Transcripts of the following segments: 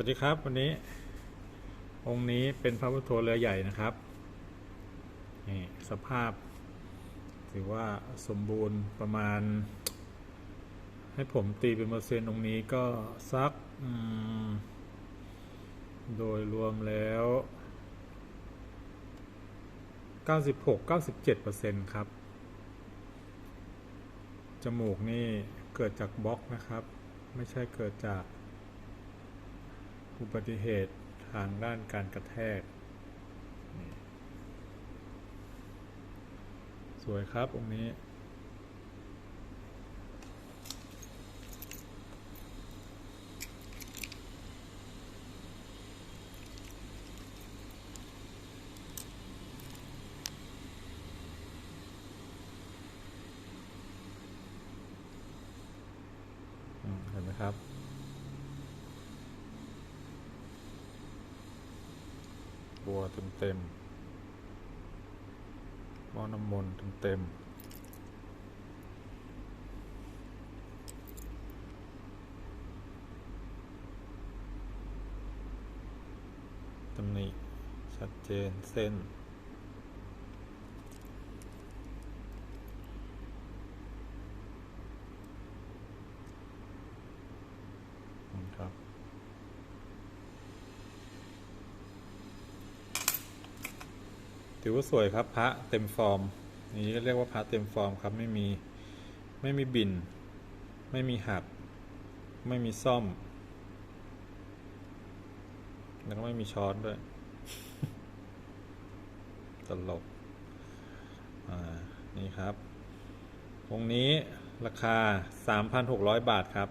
สวัสดีครับวันนี้ องค์นี้เป็นพระพุทโธเรือใหญ่นะครับนี่สภาพ ถือว่าสมบูรณ์ประมาณ ให้ผมตีเป็นเปอร์เซ็นต์องค์นี้ก็สักโดยรวมแล้ว 96-97%ครับ จมูกนี่เกิดจากบล็อกนะครับ ไม่ใช่เกิดจาก อุบัติเหตุทางด้านการกระแทก สวยครับองค์นี้ เห็นไหมครับ ตัวเต็มเต็มๆหม้อน้ำมนต์เต็มเต็มๆตำหนิชัดเจนเส้น นะครับ ถือว่าสวยครับพระเต็มฟอร์มนี้ก็เรียกว่าพระเต็มฟอร์มครับไม่มีไม่มีบิน ไม่มีหัก ไม่มีซ่อม แล้วก็ไม่มีช้อนด้วย ตลก อ่า นี่ครับองนี้ราคา 3,600 บาทครับ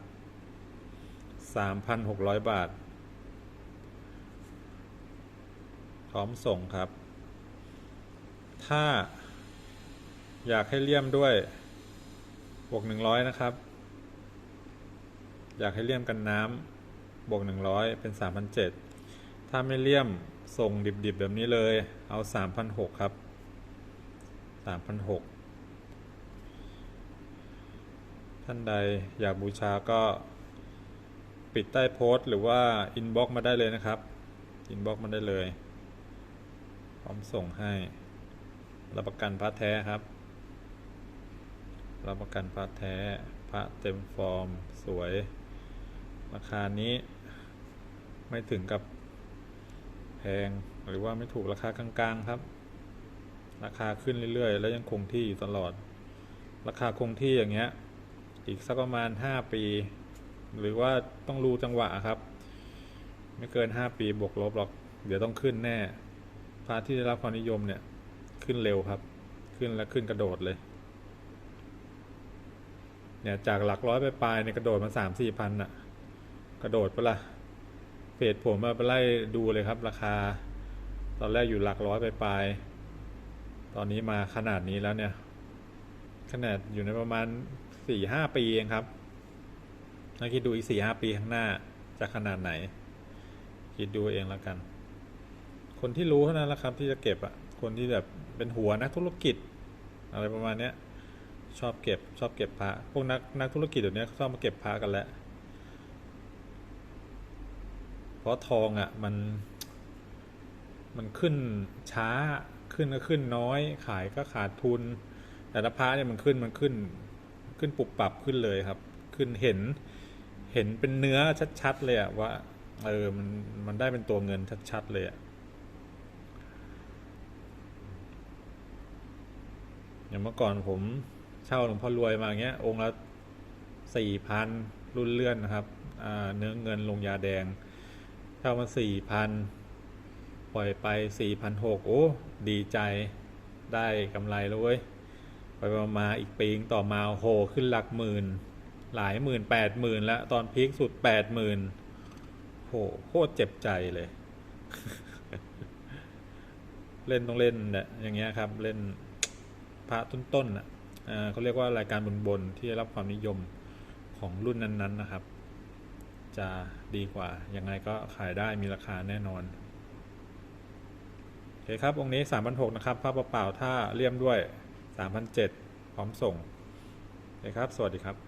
3,600 บาท พร้อมส่งครับ ถ้า อยากให้เลี่ยมด้วยบวก100นะครับ อยากให้เลี่ยมกันน้ำบวก100เป็น3,700ถ้าไม่เลี่ยมส่งดิบๆแบบนี้เลย เอา3,600ครับ3,600ท่านใดอยากบูชาก็ปิดใต้โพสต์หรือว่าอินบ็อกมาได้เลยนะครับ อินบ็อกมาได้เลย พร้อมส่งให้ รับประกันพระแท้ครับ รับประกันพระแท้ พระเต็มฟอร์มสวย ราคานี้ไม่ถึงกับแพงหรือว่าไม่ถูกราคากลางๆครับ ราคาขึ้นเรื่อยๆ แล้วยังคงที่อยู่ตลอด ราคาคงที่อย่างเงี้ย อีกสักประมาณ 5 ปี หรือว่าต้องรู้จังหวะครับ ไม่เกิน 5 ปีบวกลบหรอก เดี๋ยวต้องขึ้นแน่พระที่ได้รับความนิยมเนี่ย ขึ้นเร็วครับ ขึ้นแล้วขึ้นกระโดดเลย เนี่ยจากหลักร้อยไปปลายเนี่ยกระโดดมาสามสี่พันอะกระโดดปะละ่ะเพจผมมาไปไล่ดูเลยครับ ราคา ตอนแรกอยู่หลักร้อยไปปลาย ตอนนี้มาขนาดนี้แล้วเนี่ย ขนาดอยู่ในประมาณสี่ห้าปีเองครับถ้าคิดดูอีกสี่ห้าปีข้างหน้าจะขนาดไหน คิดดูเองแล้วกัน คนที่รู้เท่านั้นแหละครับที่จะเก็บอะ คนที่แบบเป็นหัวนักธุรกิจ อะไรประมาณเนี้ย ชอบเก็บชอบเก็บพระพวกนักนักธุรกิจเดี๋ยวนี้เขาชอบมาเก็บพระกันแล้วเพราะทองอะมัน มันขึ้นช้าขึ้นก็ขึ้นน้อย ขายก็ขาดทุน แต่ถ้าพระเนี่ยมันขึ้นมันขึ้น ขึ้นปุบปรับขึ้นเลยครับ ขึ้นเห็นเห็นเป็นเนื้อชัดๆเลยอะว่าเออมันมันได้เป็นตัวเงินชัดๆเลยอะ อย่างเมื่อก่อนผมเช่าหลวงพ่อรวยมาอย่างเงี้ย องค์ละสี่พันรุ่นเลื่อนนะครับเนื้อเงินลงยาแดง เช่ามาสี่พันปล่อยไปสี่พันหกโอ้ดีใจได้กำไรแล้วเว้ยไปมาอีกปีงต่อมาโหขึ้นหลักหมื่น หลายหมื่นแปดหมื่นแล้วตอนพีคสุดแปดหมื่นโหโคตรเจ็บใจเลย เล่นต้องเล่นเนี่ยอย่างเงี้ยครับเล่น พระต้นๆน่ะเขาเรียกว่ารายการบนๆที่ได้รับความนิยมของรุ่นนั้นๆนะครับ จะดีกว่ายังไงก็ขายได้มีราคาแน่นอนโอเคครับองค์นี้3,600นะครับผ้าเปล่าๆถ้าเลี่ยมด้วย3,700พร้อมส่งโอเคครับ สวัสดีครับ